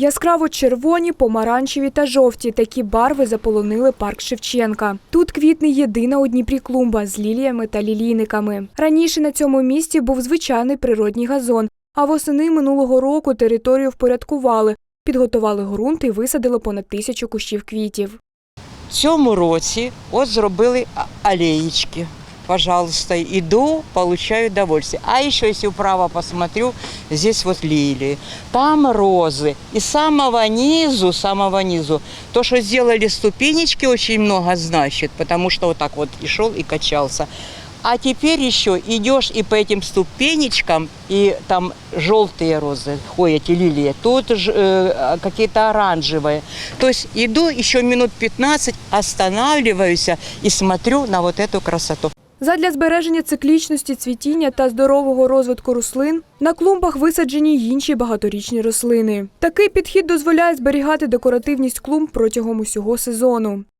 Яскраво червоні, помаранчеві та жовті такі барви заполонили парк Шевченка. Тут квітне єдина у Дніпрі клумба з ліліями та лілійниками. Раніше на цьому місці був звичайний природній газон, а восени минулого року територію впорядкували, підготували ґрунт і висадили понад тисячу кущів квітів. Цьому році от зробили а- алеечки. Пожалуйста, иду, получаю удовольствие. А еще, если вправо посмотрю, здесь вот лилии, там розы. И самого низу, самого низу, то, что сделали ступенечки, очень много значит, потому что вот так вот и шел, и качался. А теперь еще идешь и по этим ступенечкам, и там желтые розы, ой, эти лилии, тут э, какие-то оранжевые. То есть иду еще минут 15, останавливаюсь и смотрю на вот эту красоту. Задля збереження циклічності цвітіння та здорового розвитку рослин на клумбах висаджені й інші багаторічні рослини. Такий підхід дозволяє зберігати декоративність клумб протягом усього сезону.